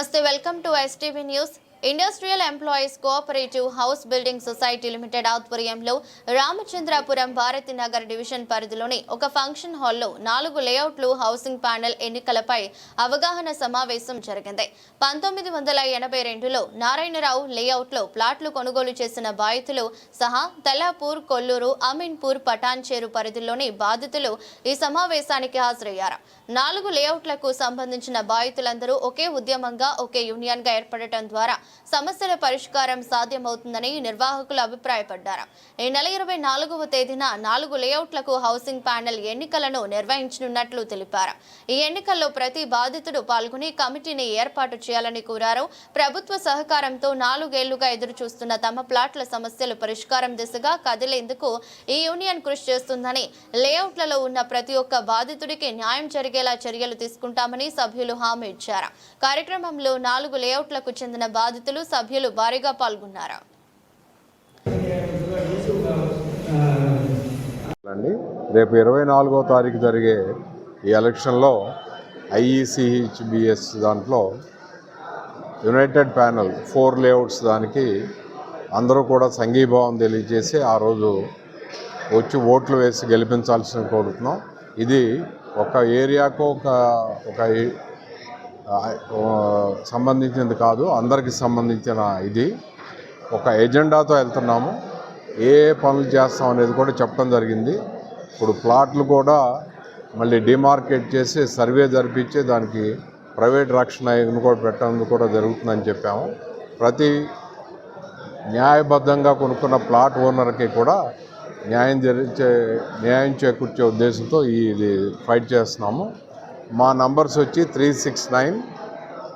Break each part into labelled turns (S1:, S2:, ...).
S1: నమస్తే welcome to STV news industrial employees cooperative house building society limited ఆధ్వర్యంలో Ramachandrapuram Bharati Nagar division పరిధిలోని ఒక ఫంక్షన్ హాల్లో నాలుగు లేఅవుట్లు హౌసింగ్ ప్యానెల్ ఎన్నికలపై అవగాహన సమావేశం జరిగింది. పంతొమ్మిది వందల ఎనభై రెండులో నారాయణరావు లేఅవుట్లో ప్లాట్లు కొనుగోలు చేసిన బాధితులు సహా తెల్లాపూర్ కొల్లూరు అమీన్పూర్ పటాన్చేరు పరిధిలోని బాధితులు ఈ సమావేశానికి హాజరయ్యారు. నాలుగు లేఅవుట్లకు సంబంధించిన బాధితులందరూ ఒకే ఉద్యమంగా ఒకే యూనియన్గా ఏర్పడటం ద్వారా సమస్యల పరిష్కారం సాధ్యమవుతుందని నిర్వాహకులు అభిప్రాయపడ్డారు. ఈ నెల ఇరవై నాలుగవ తేదీన నాలుగు లేఅవుట్లకు హౌసింగ్ ప్యానెల్ ఎన్నికలను నిర్వహించనున్నట్లు తెలిపారు. ఈ ఎన్నికల్లో ప్రతి బాధితుడు పాల్గొని కమిటీని ఏర్పాటు చేయాలని కోరారు. ప్రభుత్వ సహకారంతో నాలుగేళ్ళుగా ఎదురు చూస్తున్న తమ ప్లాట్ల సమస్యలు పరిష్కారం దిశగా కదిలేందుకు ఈ యూనియన్ కృషి చేస్తుందని లేఅవుట్లలో ఉన్న ప్రతి ఒక్క బాధితుడికి న్యాయం జరిగేలా చర్యలు తీసుకుంటామని సభ్యులు హామీ ఇచ్చారు. కార్యక్రమంలో నాలుగు లేఅవుట్లకు చెందిన బాధితులు సభ్యులు భారీగా పాల్గొన్నారు?
S2: అండి రేపు ఇరవై నాలుగో తారీఖు జరిగే ఈ ఎలక్షన్లో ఐఈసిహెచ్బిఎస్ దాంట్లో యునైటెడ్ ప్యానల్ ఫోర్ లేఅవుట్స్ దానికి అందరూ కూడా సంఘీభావం తెలియజేసి ఆ రోజు వచ్చి ఓట్లు వేసి గెలిపించాల్సిన కోరుతున్నాం. ఇది ఒక ఏరియాకు ఒక ఒక సంబంధించింది కాదు అందరికి సంబంధించిన ఇది. ఒక ఎజెండాతో వెళ్తున్నాము. ఏ ఏ పనులు చేస్తాం అనేది కూడా చెప్పడం జరిగింది. ఇప్పుడు ప్లాట్లు కూడా మళ్ళీ డిమార్కెట్ చేసి సర్వే జరిపించి దానికి ప్రైవేట్ రక్షణ కూడా పెట్టడం కూడా జరుగుతుందని చెప్పాము. ప్రతి న్యాయబద్ధంగా కొనుక్కున్న ప్లాట్ ఓనర్కి కూడా న్యాయం జరిచే న్యాయం చేకూర్చే ఉద్దేశంతో ఇది ఫైట్ చేస్తున్నాము. మా నంబర్స్ వచ్చి three six nine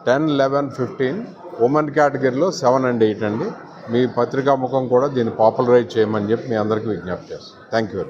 S2: ten eleven fifteen. Women కేటగిరీలో సెవెన్ అండ్ ఎయిట్ అండి. మీ పత్రికా ముఖం కూడా దీన్ని పాపులరైజ్ చేయమని చెప్పి మీ అందరికీ విజ్ఞప్తి చేస్తాను థ్యాంక్ యూ